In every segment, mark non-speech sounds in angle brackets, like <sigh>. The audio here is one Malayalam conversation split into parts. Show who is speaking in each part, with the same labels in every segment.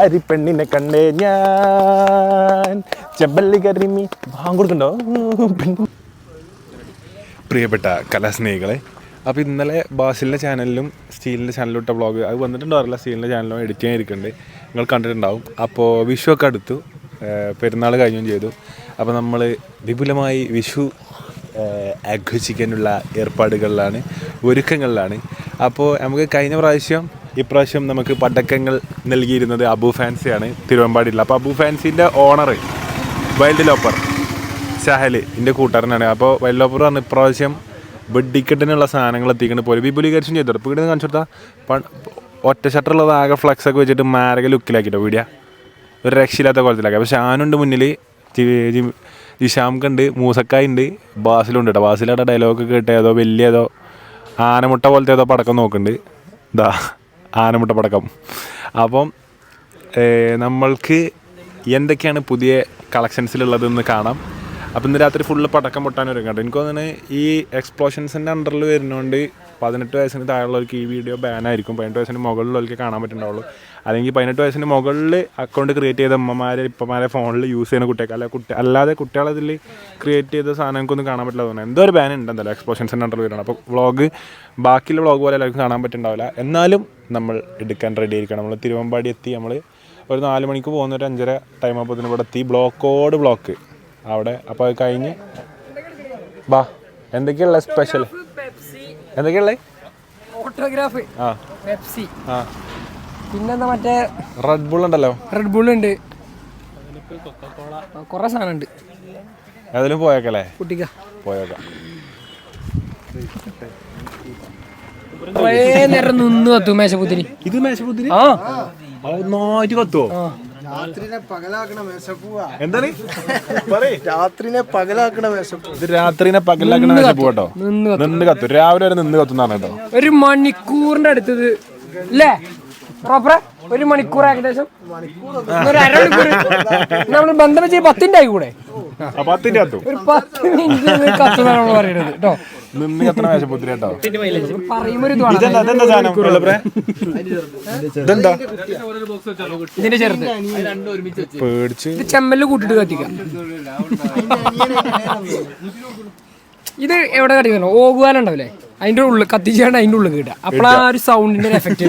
Speaker 1: അരി പെണ്ണിനെ കണ്ടേ ഞാൻ. ചെമ്പല്ലി കരിമി കൊടുക്കണ്ടോ പ്രിയപ്പെട്ട കലാസ്നേഹികളെ അപ്പോൾ ഇന്നലെ ബാസിലിന്റെ ചാനലിലും സ്റ്റീലിന്റെ ചാനലിലും ഇട്ട വ്ളോഗ് അത് വന്നിട്ടുണ്ടാവില്ല സ്റ്റീലിന്റെ ചാനലിലും എഡിറ്റ് ചെയ്യാൻ ഇരിക്കുന്നുണ്ട് നിങ്ങൾ കണ്ടിട്ടുണ്ടാവും. അപ്പോൾ വിഷു ഒക്കെ അടുത്തു. പെരുന്നാൾ കഴിഞ്ഞും ചെയ്തു. അപ്പോൾ നമ്മൾ വിപുലമായി വിഷു ആഘോഷിക്കാനുള്ള ഏർപ്പാടുകളിലാണ് ഒരുക്കങ്ങളിലാണ്. അപ്പോൾ നമുക്ക് കഴിഞ്ഞ പ്രാവശ്യം ഇപ്രാവശ്യം നമുക്ക് പടക്കങ്ങൾ നൽകിയിരുന്നത് അബു ഫാൻസിയാണ് തിരുവമ്പാടിയിൽ അപ്പോൾ അബു ഫാൻസിന്റെ ഓണർ വൈൽഡ് ലോപ്പർ ഷാഹൽ എന്റെ കൂട്ടുകാരനാണ്. അപ്പോൾ വൈൽഡ് ലോപ്പർ പറഞ്ഞ ഇപ്രാവശ്യം വെഡിക്കെട്ടിനുള്ള സാധനങ്ങൾ എത്തിക്കുന്നത് പോലെ വിപുലീകരിച്ചും ചെയ്തു. ഇപ്പോൾ ഇവിടെ കാണിച്ചു കൊടുത്താൽ ഒറ്റ ഷട്ടറുള്ളത് ആകെ ഫ്ലക്സ് ഒക്കെ വെച്ചിട്ട് മാരക ലുക്കിലാക്കിട്ടോ വീഡിയോ. ഒരു രക്ഷയില്ലാത്ത കോലത്തിലാക്കി. അപ്പോൾ ഷാനുണ്ട് മുന്നിൽ മൂസക്കായി ഉണ്ട് ബാസിലുണ്ട് കേട്ടോ ബാസിലയുടെ ഡയലോഗ് കേട്ട് ഏതോ വലിയ ആനമുട്ട പോലത്തെ ഏതോ പടക്കം നോക്കുന്നുണ്ട്. ഇതാ ആനമുട്ട പടക്കം അപ്പം നമ്മൾക്ക് എന്തൊക്കെയാണ് പുതിയ കളക്ഷൻസിലുള്ളതെന്ന് കാണാം. അപ്പം ഇന്ന് രാത്രി ഫുള്ള് പടക്കം പൊട്ടാൻ ഒരുങ്ങാണ്ട് എനിക്ക് തോന്നുന്നത് ഈ എക്സ്പ്ലോഷൻസിന്റെ അണ്ടറിൽ വരുന്നതുകൊണ്ട് പതിനെട്ട് വയസ്സിന് താഴെയുള്ളവർക്ക് ഈ വീഡിയോ ബാൻ ആയിരിക്കും. പതിനെട്ട് വയസ്സിന് മുകളിലുള്ളവർക്ക് കാണാൻ പറ്റുന്നുണ്ടാവുള്ളൂ. അല്ലെങ്കിൽ പതിനെട്ട് വയസ്സിന് മുകളിൽ അക്കൗണ്ട് ക്രിയേറ്റ് ചെയ്ത അമ്മമാരെ ഇപ്പമാരെ ഫോണിൽ യൂസ് ചെയ്യുന്ന കുട്ടിയൊക്കെ. അല്ല കുട്ടി അല്ലാതെ കുട്ടികളതിൽ ക്രിയേറ്റ് ചെയ്ത സാധനങ്ങൾക്കൊന്നും കാണാൻ പറ്റില്ല തോന്നുന്നു. എന്തോ ഒരു ബാൻ ഉണ്ട് എന്തായാലും എക്സ്പ്ലോഷൻസിന്റെ അണ്ടറിൽ വരണം അപ്പോൾ വ്ളോഗ് ബാക്കിയുള്ള വ്ളോഗ് പോലെ എല്ലാവർക്കും കാണാൻ പറ്റുന്നുണ്ടാവില്ല എന്നാലും നമ്മൾ എടുക്കാൻ റെഡി ആയിരിക്കണം. നമ്മൾ തിരുവമ്പാടി എത്തി നമ്മൾ ഒരു നാല് മണിക്ക് പോകുന്ന ഒരു അഞ്ചര ടൈം ആകുമ്പോൾ ഇവിടെ എത്തി. ബ്ലോക്കോട് ബ്ലോക്ക് അവിടെ അപ്പോൾ അത് കഴിഞ്ഞ് ബാ എന്തൊക്കെയുള്ള സ്പെഷ്യൽ എന്തൊക്കെയുള്ളത്
Speaker 2: ഓട്ടോഗ്രാഫ്
Speaker 1: ആ.
Speaker 2: പെപ്സി
Speaker 1: ആ.
Speaker 2: പിന്നെന്താ മറ്റേ
Speaker 1: റെഡ് ബുൾ ഉണ്ടല്ലോ.
Speaker 2: റെഡ് ബുൾ ഉണ്ട്. കുറെ സാധനം ഉണ്ട്
Speaker 1: ഏതായാലും പോയേക്കല്ലേ?
Speaker 2: കുട്ടിക്ക.
Speaker 1: പോയേക്കാം.
Speaker 2: നേരം നിന്ന് കത്തു മേശപ്പുത്തിന്
Speaker 1: ഇത് മേശപ്പുത്തിന്
Speaker 2: ആ.
Speaker 1: ഒന്നായിട്ട് കത്തുവോ?
Speaker 3: രാത്രിനെ പകലാക്കണ മേശപ്പൂവാ.
Speaker 1: എന്താണ്?
Speaker 3: രാത്രിനെ പകലാക്കണ മേശപ്പൂ.
Speaker 1: ഇത് രാത്രിനെ പകലാക്കണ മേശപ്പൂ കേട്ടോ.
Speaker 2: നിന്ന് കത്തു.
Speaker 1: നിന്ന് കത്തും. രാവിലെ വരെ നിന്ന് കത്തുന്നതാണ് കേട്ടോ.
Speaker 2: ഒരു മണിക്കൂറിന്റെ അടുത്തത്. അല്ലേ പ്രോപ്പറെ ഒരു മണിക്കൂർ ഏകദേശം? ഒരു അരമണിക്കൂർ. നമ്മൾ ബന്ധം വെച്ച് പത്തിന്റെ ആയി കൂടെ?
Speaker 1: അപ്പൊ പത്തിന്റെ
Speaker 2: ഒരു പത്ത് മിനിറ്റ് കത്തുന്നാണ് നമ്മൾ പറയുന്നത് കേട്ടോ? ഇതിന്റെ ചെറുത്.
Speaker 1: പേടിച്ച്.
Speaker 2: ഇത് ചെമ്മൽ കൂട്ടിട്ട് കത്തിക്കാം. ഇത് എവിടെ കത്തിക്കണോ? ഓകുവാല ഉണ്ടാവില്ലേ അതിന്റെ ഉള്ളിൽ കത്തിച്ചാണ്ട് അതിന്റെ ഉള്ളിൽ കിട്ടുക അപ്പോഴാ ഒരു സൗണ്ടിന്റെ എഫക്റ്റ്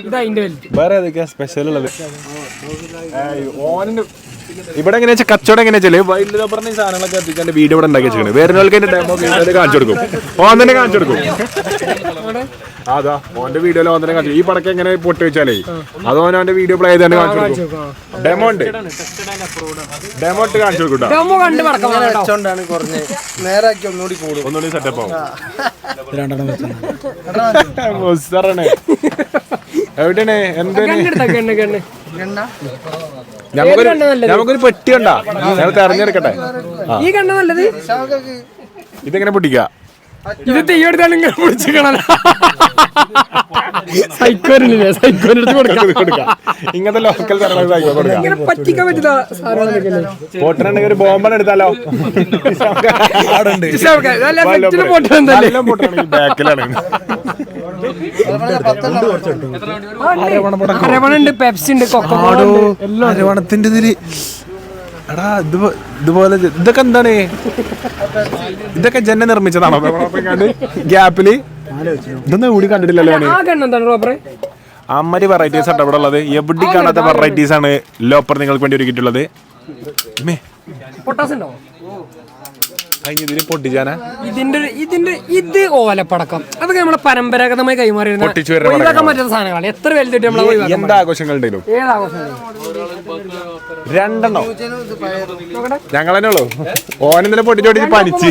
Speaker 2: ഇത് അതിന്റെ
Speaker 1: വേറെ ഏതൊക്കെയാ? സ്പെഷ്യൽ ഉള്ളത്. ഓനിന്റെ ഇവിടെ എങ്ങനെയാ വെച്ചാൽ കച്ചവടം എങ്ങനെയാ വെച്ചാൽ വൈൽഡ് റബ്ബറിന് സാധനങ്ങളൊക്കെ എത്തിക്കാൻ വീഡിയോ ഇവിടെ ഉണ്ടാക്കി വെച്ചിട്ടുണ്ട് വേറെ ആൾക്ക് എന്റെ ഡെമോ കാണിച്ചു കൊടുക്കും. ഓൻ തന്നെ കാണിച്ചു കൊടുക്കും. അതാ ഓന്റെ വീഡിയോ വന്നിട്ട് കാണിച്ചു. ഈ പടക്കം എങ്ങനെ പൊട്ടി വെച്ചാലേ അത് ഓൻ അവന്റെ വീഡിയോ പ്ലേ ചെയ്താണ്ട് കാണിച്ചു കൊടുക്കും. ഡെമോ ഉണ്ട്. ഡെമോ ഇട്ട് കാണിച്ചു കൊടുക്കും. ട്ടോ.
Speaker 2: ഡെമോ കണ്ട് പടക്കം വേണം കേട്ടോ.
Speaker 3: വെച്ചോണ്ടാണ് കുറഞ്ഞ് നേരാക്കി ഒന്നുകൂടി കൂടും.
Speaker 1: ഒന്നുകൂടി സെറ്റപ്പ് ആവും. എവിടെയാണ്? എന്താണ്? നമുക്കൊരു നമുക്കൊരു പെട്ടി ഉണ്ടാ ഞങ്ങൾ തെരഞ്ഞെടുക്കട്ടെ.
Speaker 2: ഈ കണ്ണ് നല്ലത്?
Speaker 3: ശാഖക്ക്
Speaker 1: ഇതെങ്ങനെ പൊട്ടിക്ക?
Speaker 2: ഇത് തീയെടുത്താണ് ഇങ്ങനെ പിടിച്ചിക്കണല്ലോ സൈക്കോനില്ലേ കൊടുക്കാം.
Speaker 1: ഇങ്ങനത്തെ ലോക്കൽ
Speaker 2: ഇങ്ങനെ പറ്റിക്കാൻ
Speaker 1: പൊട്ടനുണ്ടെങ്കിൽ ഒരു എടുത്താലോ? അരവണത്തിന്റെ ഇതിൽ എടാ ഇത് ഇതുപോലെ ഇതൊക്കെ എന്താണ്? ഇതൊക്കെ ജന നിർമ്മിച്ചതാണോ? ഗ്യാപ്പിൽ? ഇതൊന്നും കൂടി കണ്ടിട്ടില്ലല്ലോ അമ്മരി വെറൈറ്റീസ് ആണ് ഇവിടെ ഉള്ളത്. എവിടെ കാണാത്ത വെറൈറ്റീസ് ആണ് ലോപ്പർ നിങ്ങൾക്ക് വേണ്ടി ഒരുക്കിയിട്ടുള്ളത്.
Speaker 2: പൊട്ടാസ് ഉണ്ടോ? ഇതിന്റെ ഇതിന്റെ ഇത് ഓലപ്പടക്കം. അതൊക്കെ നമ്മളെ പരമ്പരാഗതമായി കൈമാറിയിരുന്ന ഒഴിവാക്കാൻ പറ്റുന്ന സാധനങ്ങളാണ് എത്ര വലുതായിട്ട് നമ്മളെ ഒഴിവാക്കാൻ
Speaker 1: എന്ത് ആഘോഷങ്ങൾ ഉണ്ടെങ്കിലും
Speaker 2: പറ്റും? ഏതാഘോഷം
Speaker 1: രണ്ടെണ്ണോ. ഞങ്ങൾ തന്നെ ഉള്ളു. ഓനെന്തെങ്കിലും പൊട്ടിച്ച് പൊട്ടിച്ച് പനിച്ച്.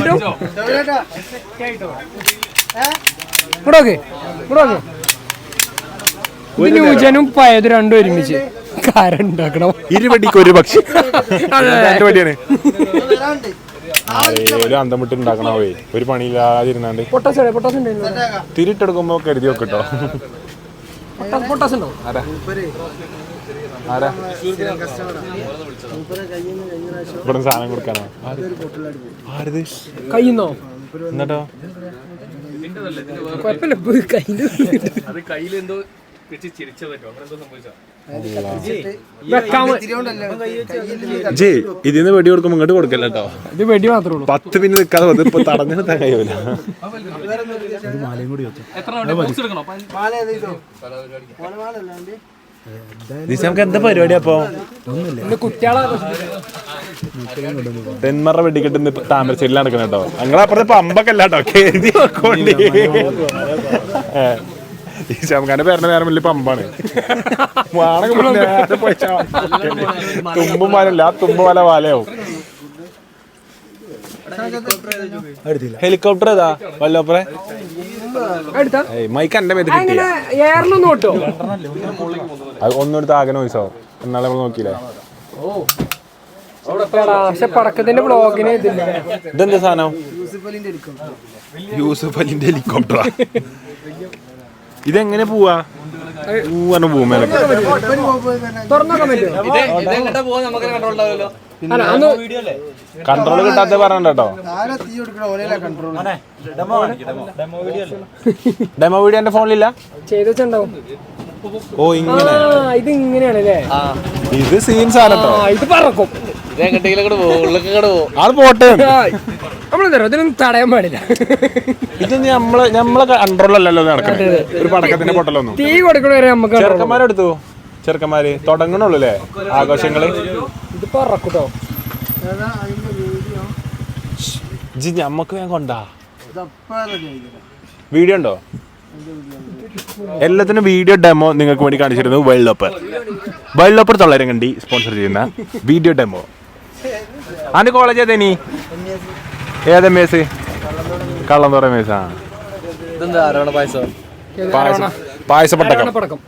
Speaker 2: ന്യൂജനും പഴയത് രണ്ടും ഒരുമിച്ച്. കാരണം
Speaker 1: ഇരുപടിക്ക് ഒരു പക്ഷി.
Speaker 2: അതെ.
Speaker 1: രണ്ട് വടിയാണ്. ഒരു അന്തം വിട്ട് ഉണ്ടാക്കണവേ ഒരു പണിയില്ലാതിരുന്നാണ്ട്
Speaker 2: പൊട്ടാസ്?
Speaker 1: തിരിട്ടെടുക്കുമ്പോ കരുതി വെക്കട്ടോ.
Speaker 2: പൊട്ടാസ് പൊട്ടാസ് ഉണ്ടോ?
Speaker 1: ആരാ? ആരാ? ഇവിടെ സാധനം കൊടുക്കാനോ? ആരത്
Speaker 2: കയ്യുന്നോ?
Speaker 1: എന്നിട്ടോ?
Speaker 2: കുഴപ്പമില്ല അങ്ങനെ എന്തോ വെക്കാൻ
Speaker 1: ജി ഇതിന്ന് വെടി കൊടുക്കുമ്പോ ഇങ്ങോട്ട് കൊടുക്കല്ല കേട്ടോ
Speaker 2: ഇത് വെടി മാത്രമേ ഉള്ളൂ.
Speaker 1: പത്ത് മിനിറ്റ് നിൽക്കാതെ വന്ന് ഇപ്പൊ തടഞ്ഞു
Speaker 3: അല്ലാണ്ട്
Speaker 1: നമുക്ക് എന്താ പരിപാടി അപ്പൊ? തെന്മറ വെടിക്കെട്ട് താമരശ്ശേരിയിലാണ് താമരശ്ശേരിയിൽ നടക്കണം കേട്ടോ ഞങ്ങളപ്പുറത്തെ പമ്പൊക്കെ അല്ല കേട്ടോ കരുതി വെക്കോണ്ടി. ഈ ശംഖാന്റെ പേരന്റെ നേരം വലിയ പമ്പാണ്. തുമ്പും ആ തുമ്പ് വല വാലയാവും. ഹെലികോപ്റ്റർ ഏതാ? വല്ലപ്പുറേ മൈക്ക് എന്റെ പേര് കിട്ടിയ അത് ഒന്നെടുത്ത് ആകെ നോയിസോ എന്നാളെ നമ്മൾ നോക്കിയില്ലേ?
Speaker 2: പടക്കത്തിന്റെ ബ്ലോഗിന്
Speaker 1: ഇതെന്താ സാധനം?
Speaker 3: യൂസഫ് അലിന്റെ എടുക്കും.
Speaker 1: യൂസഫ് അലിന്റെ ഹെലികോപ്റ്ററാ ഇതെങ്ങനെ പോവാ? പൂവാണ് ഭൂമിയിലൊക്കെ.
Speaker 2: തുറന്നോക്കാൻ പറ്റുമോ അല്ല അന്ന്
Speaker 1: കൺട്രോൾ കിട്ടാത്ത പറയണ്ട കേട്ടോ.
Speaker 3: കൺട്രോൾ
Speaker 1: ഡെമോ വീഡിയോ എന്റെ ഫോണിലില്ല
Speaker 2: ചെയ്ത് വെച്ചിണ്ടാവും
Speaker 1: ഓ ഇങ്ങനെ.
Speaker 2: ആ ഇത് ഇങ്ങനെയാണല്ലേ
Speaker 1: ഇത് സീൻ സാധനം കേട്ടോ
Speaker 2: ഇത് പറക്കും.
Speaker 1: ആൾ പോട്ടെ.
Speaker 2: നമ്മളെന്താ പറയുക ഇതിനൊന്നും തടയാൻ പാടില്ല.
Speaker 1: ഇത് നമ്മളെ നമ്മളെ കൺട്രോളല്ലല്ലോ നടക്കുന്നത് ഒരു പടക്കത്തിന്റെ പൊട്ടലൊന്നും.
Speaker 2: തീ കൊടുക്കണ വരെ നമുക്ക് control.
Speaker 1: ചെറുക്കന്മാരെടുത്തു ചെറുക്കന്മാര് തുടങ്ങണുള്ളൂ അല്ലേ? ആഘോഷങ്ങൾ.
Speaker 2: ഇത് പറക്കൂട്ടോ.
Speaker 1: ജി ഞമ്മക്ക് ഞാൻ കൊണ്ടാ. വീഡിയോ ഉണ്ടോ? എല്ലാത്തിനും വീഡിയോ ഡെമോ നിങ്ങൾക്ക് വേണ്ടി കാണിച്ചിരുന്നു വേൾഡ് ലോപ്പർ വേൾഡ് ലോപ്പർ തൊള്ളായിരം കണ്ടി സ്പോൺസർ ചെയ്യുന്ന വീഡിയോ ഡെമോ. ആന്റെ കോളേജ് ഏതേനി ഏതാ മേസ് കള്ളംതുറ മേസ് ആ. പായസം? പായസപ്പട്ടക്കം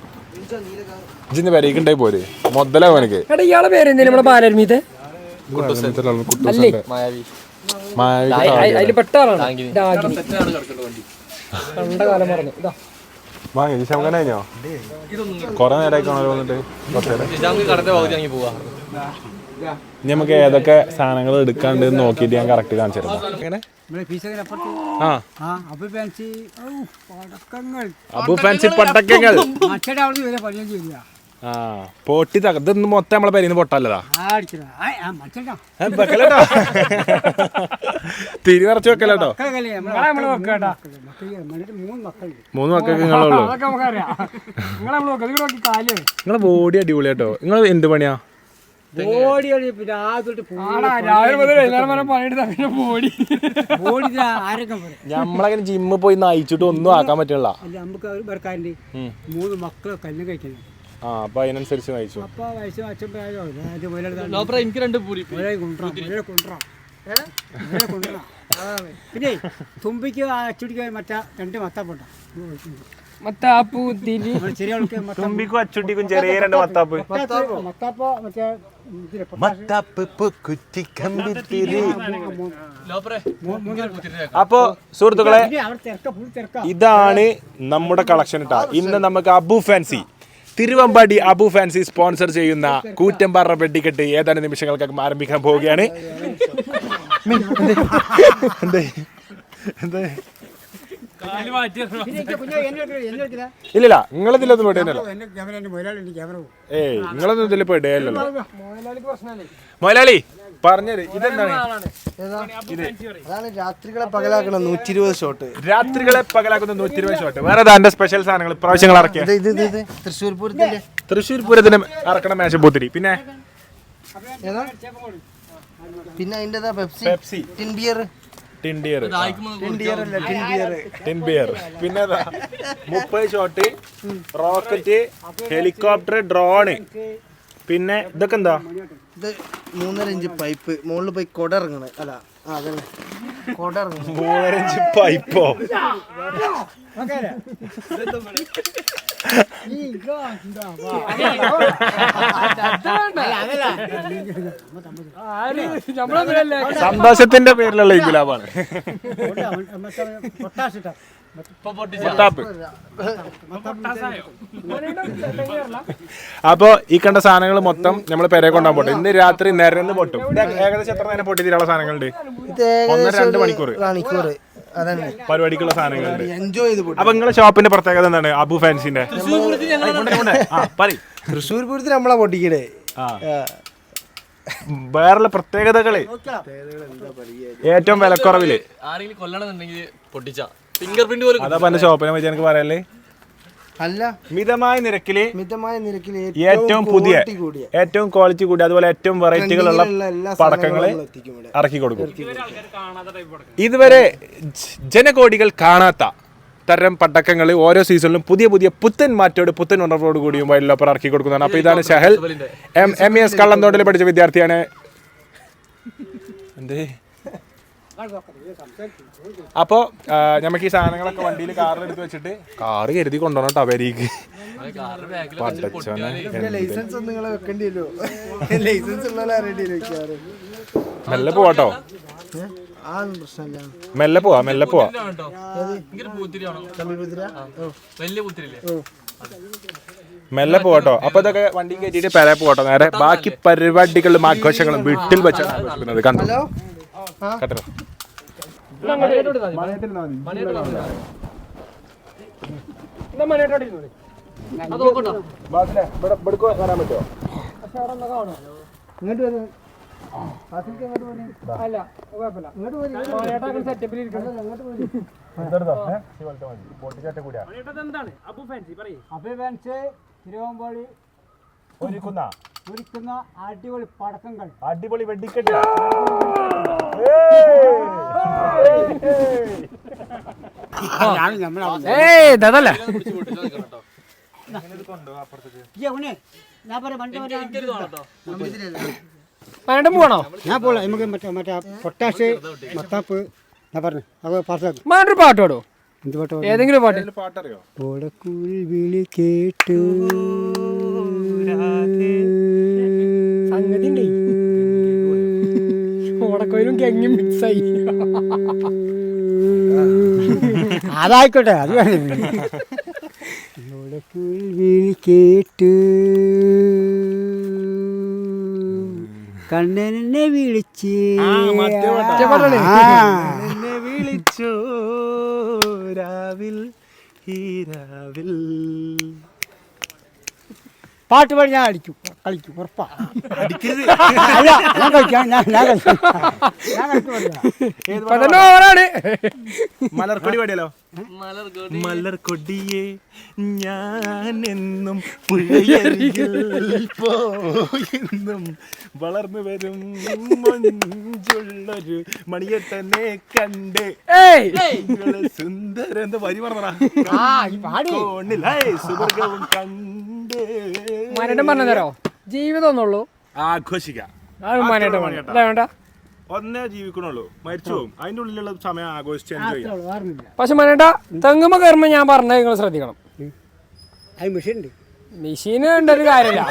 Speaker 1: ഇജിന്റെ വരയ്ക്കുണ്ടായി പോരെ. മുതലാ എനിക്ക്
Speaker 2: എടാ ഇയാളെ പേരെന്തേലും നമ്മുടെ ബാലരമീത്തെ? അല്ലേ? അതിൽ പെട്ട ആളാണ്. ഡാഗിനി കണ്ട കാലം പറഞ്ഞു ഇതാ.
Speaker 1: വാങ്ങി ശമകന കഴിഞ്ഞോ? കൊറേ നേരമായി കാണാൻ വന്നിട്ട്? കുറച്ച് നേരം. ഇനി നമുക്ക് ഏതൊക്കെ സാധനങ്ങൾ എടുക്കാണ്ട് നോക്കിയിട്ട് ഞാൻ കറക്റ്റ് കാണിച്ചു തരാം എങ്ങനെ? ആ.
Speaker 4: ഫാൻസി. പടക്കങ്ങൾ.
Speaker 1: ആ. പൊട്ടി തക ഇതൊന്നും മൊത്തം നമ്മളെ പേരിന്ന് പൊട്ടല്ലതാ? വെക്കലേട്ടോ. തിരി നിറച്ച് വെക്കലേട്ടോ
Speaker 4: മൂന്ന്
Speaker 1: മക്കൾക്ക് നിങ്ങളുള്ളൂ
Speaker 2: നിങ്ങളെ
Speaker 1: ബോഡി അടിപൊളിയാട്ടോ. നിങ്ങൾ എന്ത് പണിയാ?
Speaker 4: ഓടി ഓടി പിന്നെ ആദ്യമായിട്ട് ആരൊക്കെ
Speaker 1: നമ്മളങ്ങനെ ജിമ്മിൽ പോയി നയിച്ചിട്ട് ഒന്നും ആക്കാൻ പറ്റില്ല
Speaker 4: നമുക്ക് ഒരു മൂന്ന് മക്കളെ കല്ല് കഴിക്കണം.
Speaker 1: ആ അപ്പൊ അതിനനുസരിച്ച് നയിച്ചു?
Speaker 4: അപ്പൊ വയസ്സ് അച്ഛൻ പ്രായമോ എനിക്ക് രണ്ട് പൂരി കൊണ്ടുവരാം മുതലെ കൊണ്ടുവരാം. മുതലെ കൊണ്ടുവരാം. പിന്നെ തുമ്പിക്ക് അച്ചുടിക്ക് മറ്റേ രണ്ട് മത്താപ്പുണ്ട
Speaker 2: മത്താപ്പൂ തിരി
Speaker 4: ചെറിയ
Speaker 1: തുമ്പിക്കും അച്ചുടിക്കും ചെറിയ രണ്ട് മത്താപ്പ്
Speaker 4: മത്താപ്പ മറ്റേ
Speaker 1: അപ്പോ സുഹൃത്തുക്കളെ ഇതാണ് നമ്മുടെ കളക്ഷൻ കേട്ടോ ഇന്ന് നമുക്ക് Abu fancy Thiruvambady Abu fancy sponsor ചെയ്യുന്ന കൂറ്റമ്പാറ വെട്ടിക്കെട്ട് ഏതാനും നിമിഷങ്ങൾക്കൊക്കെ ആരംഭിക്കാൻ പോവുകയാണ്. എന്തേ? എന്തേ? ഇല്ലില്ല നിങ്ങളിതിലൊന്നും
Speaker 4: പോകും
Speaker 1: ഏയ് നിങ്ങളൊന്നും ഇതിൽ
Speaker 2: പ്രശ്നമല്ലേ?
Speaker 1: മൊലാളി പറഞ്ഞത് ഇതെന്താണ്?
Speaker 3: രാത്രികളെ പകലാക്കുന്ന നൂറ്റി ഇരുപത് ഷോട്ട്
Speaker 1: രാത്രികളെ പകലാക്കുന്ന നൂറ്റി ഇരുപത് ഷോട്ട് വേറെ അതിന്റെ സ്പെഷ്യൽ സാധനങ്ങൾ? പ്രാവശ്യങ്ങൾ ഇറക്കിയ.
Speaker 3: തൃശ്ശൂർ പൂരത്തിന്റെ
Speaker 1: തൃശ്ശൂർ പൂരത്തിന് ഇറക്കണ മേശപ്പൂത്തിരി പിന്നെ?
Speaker 3: പിന്നെ അതിന്റെ പെപ്സി
Speaker 1: പെപ്സി
Speaker 3: ടിൻ ബിയർ
Speaker 1: ടിൻഡിയർ
Speaker 3: ടിൻ അല്ല ടിൻ ബിയർ.
Speaker 1: Tin beer. പിന്നെ? മുപ്പത് ഷോട്ട് റോക്കറ്റ് ഹെലികോപ്റ്റർ ഡ്രോണ്. പിന്നെ ഇതൊക്കെ എന്താ?
Speaker 3: ഇത് മൂന്നര ഇഞ്ച് പൈപ്പ്. മുകളിൽ പോയി കൊട ഇറങ്ങണേ. അല്ല ആ അതന്നെ കൊട ഇറങ്ങണേ.
Speaker 1: മൂന്നരഞ്ച് പൈപ്പോ? സന്തോഷത്തിന്റെ പേരിലുള്ള ഈ ഗുലാബാണ്. അപ്പോ ഈ കണ്ട സാധനങ്ങൾ മൊത്തം നമ്മൾ പെരെ കൊണ്ടാൻ പോട്ടെ. ഇന്ന് രാത്രി നിരന്ന് പൊട്ടും. ഏകദേശം എത്ര നേരം പൊട്ടി തീരാനുള്ള സാധനങ്ങളുണ്ട്
Speaker 3: ഒന്ന്
Speaker 1: രണ്ട് മണിക്കൂർ
Speaker 3: മണിക്കൂർ
Speaker 1: പരിപാടിക്കുള്ള സാധനങ്ങളുണ്ട്.
Speaker 3: എൻജോയ് ചെയ്ത് പോട്ടെ
Speaker 1: അപ്പൊ നിങ്ങളെ ഷോപ്പിന്റെ പ്രത്യേകത എന്താണ്? അബു ഫാൻസിന്റെ.
Speaker 3: തൃശ്ശൂർ പൂരത്തിൽ നമ്മളെ പൊട്ടിക്കണേ.
Speaker 1: ആ. വേറെ പ്രത്യേകതകൾ? ഏറ്റവും വിലക്കുറവിൽ.
Speaker 5: ആരെങ്കിലും കൊല്ലണമെന്നുണ്ടെങ്കിൽ പൊട്ടിച്ച. ഫിംഗർ പ്രിന്റ് പോലും
Speaker 1: അതാ പറഞ്ഞ ഷോപ്പിനെ പറ്റി എനിക്ക് പറയല്ലേ
Speaker 3: അല്ല.
Speaker 1: മിതമായ നിരക്കിൽ
Speaker 3: മിതമായ നിരക്കിൽ
Speaker 1: ഏറ്റവും പുതിയ ഏറ്റവും ക്വാളിറ്റി കൂടിയ അതുപോലെ ഏറ്റവും വെറൈറ്റികളുള്ള പടക്കങ്ങളെ. ഇറക്കി കൊടുക്കും. ഇതുവരെ ജനകോടികൾ കാണാത്ത തരം പടക്കങ്ങൾ ഓരോ സീസണിലും പുതിയ പുതിയ പുത്തൻ മാറ്റോട് പുത്തൻ ഉണർവോട് കൂടിയും വൈൽഡ് ലോപ്പർ ഇറക്കി കൊടുക്കുന്നതാണ്. അപ്പൊ ഇതാണ് ഷഹൽ. M M. എസ്. കള്ളന്തോട്ടിൽ പഠിച്ച വിദ്യാർത്ഥിയാണ്. എന്തേ? അപ്പോൾ നമുക്ക് ഈ സാധനങ്ങളൊക്കെ വണ്ടിയിൽ കാറിൽ എടുത്ത് വെച്ചിട്ട് കാറ് കരുതി കൊണ്ടുപോകണം
Speaker 3: ടവേരിക്ക് ലൈസൻസ് ലൈസൻസ്.
Speaker 1: മെല്ലെ പോവാട്ടോ മെല്ലെ പോവാ മെല്ലെ പോവാ. മെല്ലെ പോവാട്ടോ അപ്പൊ ഇതൊക്കെ വണ്ടി കയറ്റിയിട്ട് പെരെ പോവാട്ടോ നേരെ ബാക്കി പരിപാടികളും ആഘോഷങ്ങളും വീട്ടിൽ വെച്ചാണ് ആഘോഷിക്കുന്നത് കണ്ടു?
Speaker 3: ഹലോ ആ
Speaker 1: കേട്ടോ
Speaker 2: എന്നാ മനോട്ടോടെ ഇരുന്നോളി.
Speaker 5: അത് നോക്കട്ടോ.
Speaker 3: ഇങ്ങോട്ട് വരും.
Speaker 2: അല്ല കുഴപ്പമില്ല. മനോട്ടൊക്കെ സെറ്റപ്പിൽ ഇരിക്കണം മനോട്ടത് എന്താണ് അബു ഫാൻസി
Speaker 4: തിരുവമ്പാടി.
Speaker 1: ഒരുക്കുന്ന
Speaker 4: ഒരുക്കുന്ന അടിപൊളി പടക്കങ്ങൾ.
Speaker 1: അടിപൊളി വെടിക്കെട്ട്.
Speaker 5: കേട്ടോ
Speaker 4: ഞാൻ നമുക്ക് മറ്റേ മറ്റേ പൊട്ടാഷ് മത്താപ്പ് ഞാൻ പറഞ്ഞു അത് പാസ്സാക്കും
Speaker 2: മനോട്ടൊരു പാട്ട് പാടോ.
Speaker 4: എന്ത് പാട്ട്
Speaker 2: ഏതെങ്കിലും പാട്ട്.
Speaker 1: പാട്ടറിയോ?
Speaker 4: വിളി കേട്ടു.
Speaker 2: കെങ്ങും മിക്സായി <laughs>
Speaker 4: അതായിക്കോട്ടെ അത് വേണം. കേട്ടു കണ്ണനെ വിളിച്ച്.
Speaker 1: എന്നെ വിളിച്ചോ രാവിൽ ഹീരാവിൽ
Speaker 4: പാട്ട് പാടി ഞാൻ അടിക്കും. കളിക്കും ഉറപ്പാ. അല്ല ഞാൻ കളിക്കാം ഞാൻ ഞാൻ കളിക്കാം. ഞാൻ കളിക്കും
Speaker 2: ഇപ്പൊ തന്നെ ഓവറാണ്.
Speaker 1: മലർക്കൊടി പാടിയല്ലോ
Speaker 5: മലർ
Speaker 1: മലർക്കൊടിയെ ഞാൻ എന്നും പുഴയരികിൽ പോയെന്നും വളർന്നു വരും മഞ്ചുള്ളൊരു മണിയട്ടനെ കണ്ട്. സുന്ദര എന്താ വരി പറഞ്ഞടാ സുവർഗവും കണ്ട്.
Speaker 2: മരണം പറഞ്ഞതരോ? ജീവിതം
Speaker 1: ആഘോഷിക്കാം
Speaker 2: വേണ്ട
Speaker 1: ഒന്നേ ജീവിക്കണുള്ളൂ മരിച്ചു പോകും അതിന്റെ ഉള്ളിലുള്ള സമയം ആഘോഷിച്ച് എൻജോയ് ചെയ്യാം.
Speaker 2: പക്ഷെ മനേട്ട തെങ്ങുമ്പോ കയറുമ്പോ ഞാൻ പറഞ്ഞത് നിങ്ങൾ ശ്രദ്ധിക്കണം.
Speaker 4: അത് മെഷീൻ ഉണ്ട്
Speaker 2: മെഷീന് ഉണ്ടൊരു കാര്യമില്ല.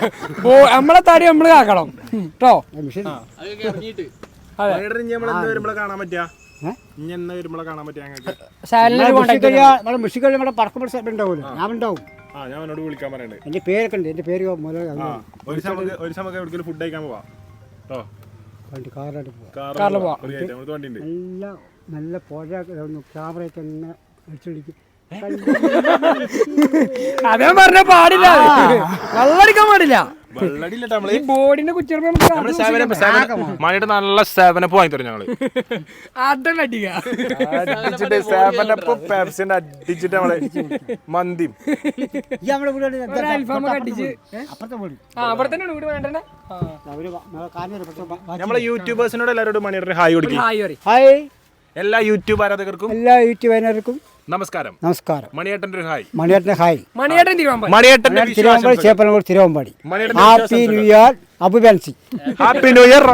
Speaker 2: <laughs> ഓ നമ്മളെ തടി നമ്മൾ കാക്കണം. കേട്ടോ
Speaker 4: അത് മെഷീൻ
Speaker 1: കാണാൻ പറ്റിയ? ഇനി എന്ന് വരുമ്പോഴേ കാണാൻ പറ്റിയ ഞങ്ങൾക്ക്
Speaker 4: നമ്മുടെ മുഷിക്കൽ നമ്മുടെ പറക്കം പഠിച്ച ഉണ്ടാവുമല്ലോ. ഞാൻ ഉണ്ടാവും
Speaker 1: ആ ഞാൻ അവനോട് വിളിക്കാൻ പറയണ്ട്.
Speaker 4: എന്റെ പേരൊക്കെ ഉണ്ട് എന്റെ പേര്
Speaker 1: ഒരു സമയം ഒരു സമയം ഫുഡ് കഴിക്കാൻ പോവാ. കേട്ടോ
Speaker 4: വണ്ടി പോവാം.
Speaker 2: പോവാം.
Speaker 1: ഉണ്ട്
Speaker 4: നല്ല നല്ല പുഴ ക്യാമറയൊക്കെ ഇങ്ങനെ അടിച്ചടിക്കും
Speaker 2: അതേ പറഞ്ഞ പാടില്ല. വെള്ളടിക്കാൻ പാടില്ല. ഈ ബോഡിന്റെ കുച്ചിറപ്പ്
Speaker 1: മണിയുടെ നല്ല സെവനപ്പ് വാങ്ങി തരും ഞങ്ങൾ.
Speaker 2: അതല്ല അടിക്കുക
Speaker 1: അടിച്ചിട്ട് സേവനപ്പ് പെപ്സിന്റെ അടിച്ചിട്ട് നമ്മൾ മന്തിയും. നമ്മളെ യൂട്യൂബേഴ്സിനോട് എല്ലാവരോടും മണിയുടെ ഹായ് കൊടുക്കും.
Speaker 2: ഹായ്
Speaker 1: എല്ലാ യൂട്യൂബ് ആരാധകർക്കും
Speaker 4: എല്ലാ യൂട്യൂബേനർക്കും
Speaker 1: നമസ്കാരം.
Speaker 4: നമസ്കാരം.
Speaker 1: മണിയേട്ടന്റെ ഒരു ഹായ്.
Speaker 4: മണിയേട്ടന്റെ ഹായ്.
Speaker 2: മണിയേട്ടൻ
Speaker 4: തിരുവമ്പാടി. ചേപ്പനംകൂടി തിരുവമ്പാടി
Speaker 1: മണിയേട്ടന്റെ
Speaker 4: happy new year അബുബാൻസി
Speaker 1: happy new year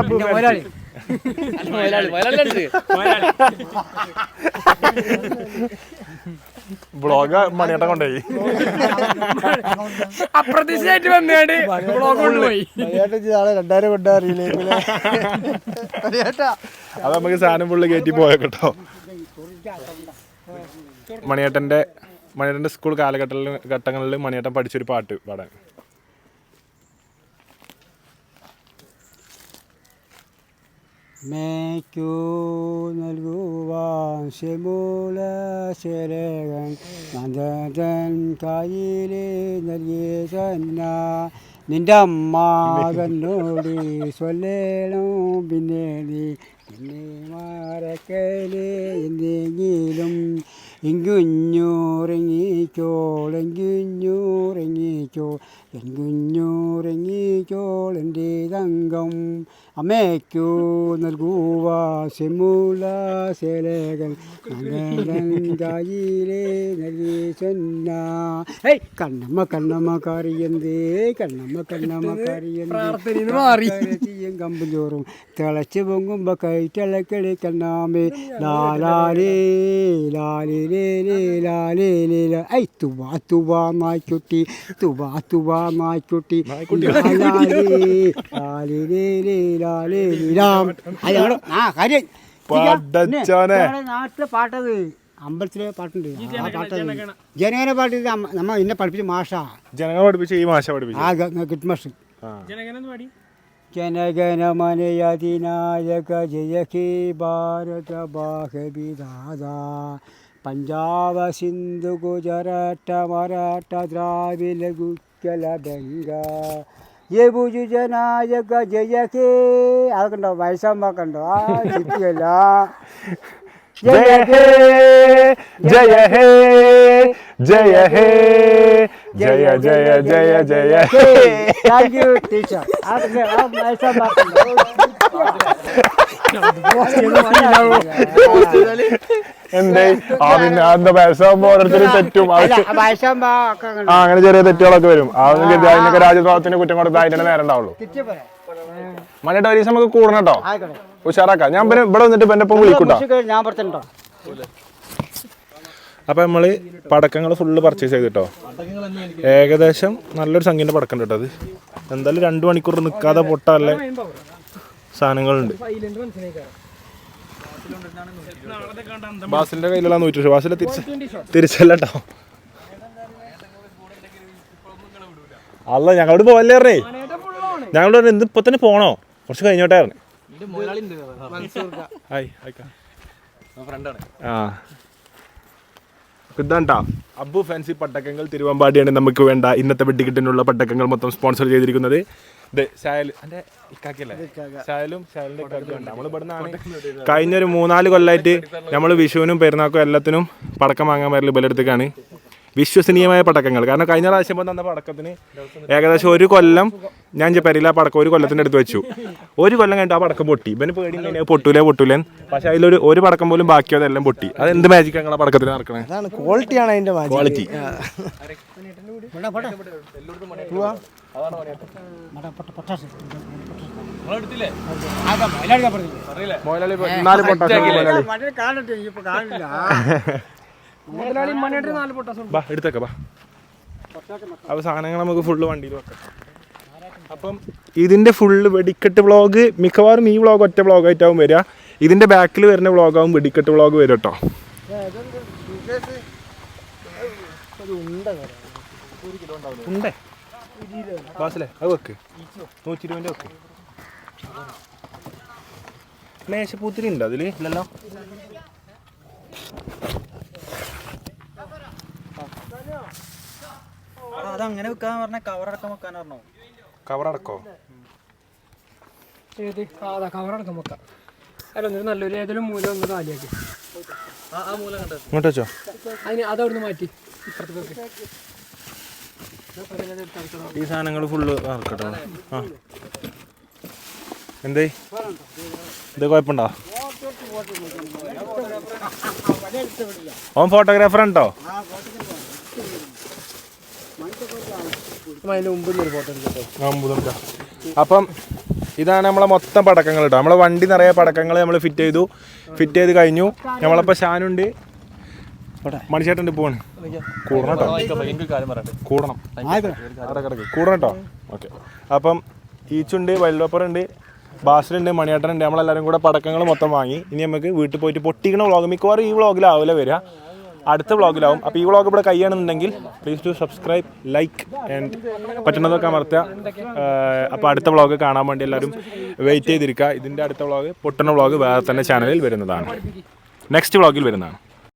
Speaker 1: blog Maniyettan കൊണ്ടുപോയി.
Speaker 2: അപ്രതീക്ഷിതമായിട്ട് വന്നാണ്ട് ബ്ലോഗ് കൊണ്ടുപോയി.
Speaker 3: രണ്ടായിരം കൊണ്ടാ അറിയില്ലേ
Speaker 1: അത് നമുക്ക് സാധനം പുള്ളി കയറ്റി പോയ കേട്ടോ മണിയേട്ടന്റെ മണിയേട്ടന്റെ സ്കൂൾ കാലഘട്ടങ്ങളിൽ ഘട്ടങ്ങളിൽ മണിയേട്ടൻ പഠിച്ചൊരു പാട്ട് പാടാൻ.
Speaker 4: മേക്കു നൽകുവാൻ ശമൂല ശരകൻ നന്ദൻ നിന്റെ അമ്മ തന്നോട് ചൊല്ലേണം പിന്നെ നീ പിന്നെ മാറക്കലേ എന്തെങ്കിലും എങ്കുഞ്ഞൂറങ്ങിക്കോൾ എന്റെ തങ്കം അമ്മയ്ക്കു നൽകുവാ സെമുല ശേലകൻ കായിലേ നൽകി ചെന്ന. ഏയ് കണ്ണമ്മ കണ്ണമ്മ കറിയന്തേ? കണ്ണമ്മ കണ്ണമ്മ
Speaker 2: പ്രാർത്ഥനയിൽ മാറി.
Speaker 4: കറിയന്തേ കമ്പും ചോറും തിളച്ച് പൊങ്ങുമ്പോ കൈറ്റളക്കളി കണ്ണാമേ. ലാലാലേ ലാലേ ലേ ലേ ലാലേ. ലേ ലാ. ഐ തുവാ തുവാ നായ്ക്കുട്ടി തുവാ തുവാ നായ്ക്കുട്ടി ലാലാലേ ലാലേ ലേ ലേ ലാലേ ലേ ലാം. അയാൾ ആ കാര്യം. നാട്ടിലെ പാട്ടത്. അമ്പലത്തിലെ പാട്ടുണ്ട്. ആ പാട്ട് ജനഗണ പാട്ട് നമ്മ എന്നെ പഠിപ്പിച്ച മാഷാ.
Speaker 1: ജനഗണ പഠിപ്പിച്ച ഈ മാഷ പഠിപ്പിച്ചു.
Speaker 4: ആ ഗിറ്റ് മാഷ്. ജനഗണമനയതിനായക ജയ ഹേ ഭാരത ബാഹവിദാത പഞ്ചാബ സിന്ധു ഗുജറാട്ട മറാഠ ദ്രാവിഡ ഗുക്കല ബംഗ യബുജു ജനായക ജയ ഹേ അതൊക്കെ ഉണ്ടോ വയസ്സമ്മൊക്കെ ഉണ്ടോ ആ ചിത്തിയല്ല
Speaker 1: ജയ ഹേ ജയ ഹേ ജയ ഹേ ജയ ജയ ജയ ജയ ഹേ
Speaker 4: താങ്ക് യു ടീച്ചർ അതൊക്കെ ആ വയസ്സമ്മൊക്കെ
Speaker 1: എന്തേ? ആ പിന്നെ എന്താ വയസ്സാകുമ്പോ ഓരോരുത്തരും തെറ്റും. ആ അങ്ങനെ ചെറിയ തെറ്റുകളൊക്കെ വരും. അതൊന്നും കരുതി അതിനൊക്കെ രാജ്യദ്രോഹത്തിന് കുറ്റം കൊടുത്താൽ അതിന്റെ നേരം ഉണ്ടാവുള്ളൂ. മണിയുടെ ഒരു ദിവസം നമുക്ക് കൂടണം കേട്ടോ. ഉഷാറാക്ക. ഞാൻ പിന്നെ ഇവിടെ വന്നിട്ട് എന്നെ ഒപ്പം വിളിക്കൂട്ടോ. അപ്പൊ നമ്മൾ പടക്കങ്ങൾ ഫുള്ള് പർച്ചേസ് ചെയ്തിട്ടോ ഏകദേശം നല്ലൊരു സംഖ്യന്റെ പടക്കം കേട്ടോ അത്. എന്തായാലും രണ്ടു മണിക്കൂർ നിൽക്കാതെ പൊട്ടാല്ലേ സാധനങ്ങളുണ്ട്. ബാസിലിന്റെ കയ്യിലുള്ള നൂറ്റി പക്ഷേ ബാസിലെ തിരിച്ച് തിരിച്ചല്ല അല്ല ഞങ്ങളോട് പോവല്ലേ പറഞ്ഞേ. ഞങ്ങളോട് എന്ത് ഇപ്പൊ തന്നെ പോണോ? കുറച്ച് കഴിഞ്ഞോട്ടെ ഇതാണ്ടാ. അബു ഫാൻസി പട്ടക്കങ്ങൾ തിരുവമ്പാടിയാണ് നമുക്ക് വേണ്ട. ഇന്നത്തെ വെടിക്കെട്ടിനുള്ള പട്ടക്കങ്ങൾ മൊത്തം സ്പോൺസർ ചെയ്തിരിക്കുന്നത്. കഴിഞ്ഞൊരു മൂന്നാൽ കൊല്ലായിട്ട് നമ്മൾ വിഷുവിനും പെരുന്നാക്കും എല്ലാത്തിനും പടക്കം വാങ്ങാൻ വരൽ ബലെടുത്തേക്കാണ് വിശ്വസനീയമായ പടക്കങ്ങൾ. കാരണം കഴിഞ്ഞ പ്രാവശ്യം തന്ന പടക്കത്തിന് ഏകദേശം ഒരു കൊല്ലം ഞാൻ പെരില പടക്കം ഒരു കൊല്ലത്തിന്റെ അടുത്ത് വെച്ചു. ഒരു കൊല്ലം കഴിഞ്ഞിട്ട് ആ പടക്കം പൊട്ടി. ഇവന് പേടി പൊട്ടൂലേ പൊട്ടൂലേ പക്ഷെ അതിലൊരു ഒരു പടക്കം പോലും ബാക്കി അതെല്ലാം പൊട്ടി. അത് എന്ത് മാജിക് ഞങ്ങളെ പടക്കത്തിന് നടക്കണേ?
Speaker 3: അതാണ് ക്വാളിറ്റിയാണ് അതിന്റെ മാജിക്.
Speaker 1: ക്വാളിറ്റി എടുത്തേക്ക സാധനങ്ങൾ നമുക്ക് ഫുള്ള് വണ്ടിയിൽ വെക്കാം. അപ്പം ഇതിന്റെ ഫുള്ള് വെടിക്കെട്ട് വ്ളോഗ് മിക്കവാറും ഈ വ്ളോഗ് ഒറ്റ വ്ളോഗായിട്ടാവും വരിക. ഇതിന്റെ ബാക്കിൽ വരുന്ന വ്ളോഗാവും വെടിക്കെട്ട് വ്ളോഗ് വരും കേട്ടോ. ഉണ്ടേ? ബാസിലെ അത് വെക്ക്. നൂറ്റി ഇരുപതിന്റെ വെക്ക്. മേശപ്പൂത്തിരി ഉണ്ടോ അതിൽ ഇല്ലല്ലോ
Speaker 3: അതങ്ങനെ വെക്കാൻ പറഞ്ഞ കവറടക്കം വെക്കാൻ പറഞ്ഞോ?
Speaker 1: കവറടക്കോ?
Speaker 2: ഏത്? അതാ കവറടക്കം വെക്കാം. അല്ല ഒന്നൊരു നല്ലൊരു ഏതെങ്കിലും മൂലം ഒന്ന് കാലിയാക്കി.
Speaker 5: ആ ആ മൂലം കണ്ടോ
Speaker 1: ഇങ്ങോട്ട് വെച്ചോ.
Speaker 2: അതിന് അതവിടുന്ന് മാറ്റി. ഇപ്പുറത്തേക്ക്
Speaker 1: ഈ സാധനങ്ങൾ ഫുള്ള് ഇറക്കട്ടോ ആ. എന്തേ? ഇത് കുഴപ്പമുണ്ടോ? ഓൻ ഫോട്ടോഗ്രാഫർ ഉണ്ടോ അപ്പം ഇതാണ് നമ്മളെ മൊത്തം പടക്കങ്ങൾ കേട്ടോ. നമ്മളെ വണ്ടി നിറയെ പടക്കങ്ങൾ നമ്മൾ ഫിറ്റ് ചെയ്തു. ഫിറ്റ് ചെയ്ത് കഴിഞ്ഞു. നമ്മളപ്പോൾ ഷാനുണ്ട്. മണിച്ചേട്ടന്റെ പോവാണ്. കൂടണം കേട്ടോ. കൂടണം. കൂടണം കേട്ടോ. ഓക്കെ. അപ്പം ഈച്ചുണ്ട് വൈൽഡ് പേപ്പർ ഉണ്ട് ബാസിലുണ്ട് മണിയേട്ടനുണ്ട്. നമ്മളെല്ലാവരും കൂടെ പടക്കങ്ങൾ മൊത്തം വാങ്ങി. ഇനി നമുക്ക് വീട്ടിൽ പോയിട്ട് പൊട്ടിക്കണ വ്ളോഗ് മിക്കവാറും ഈ വ്ളോഗിലാവില്ല വരിക. അടുത്ത വ്ളോഗിലാവും. അപ്പോൾ ഈ വ്ളോഗ് ഇവിടെ കൈയാണെന്നുണ്ടെങ്കിൽ please to subscribe like and പറ്റുന്നതൊക്കെ അമർത്തുക. അപ്പോൾ അടുത്ത വ്ളോഗ് കാണാൻ വേണ്ടി എല്ലാവരും വെയിറ്റ് ചെയ്തിരിക്കുക. ഇതിന്റെ അടുത്ത വ്ളോഗ് പൊട്ടണ വ്ളോഗ് വേറെ തന്നെ ചാനലിൽ വരുന്നതാണ്. നെക്സ്റ്റ് വ്ളോഗിൽ വരുന്നതാണ്.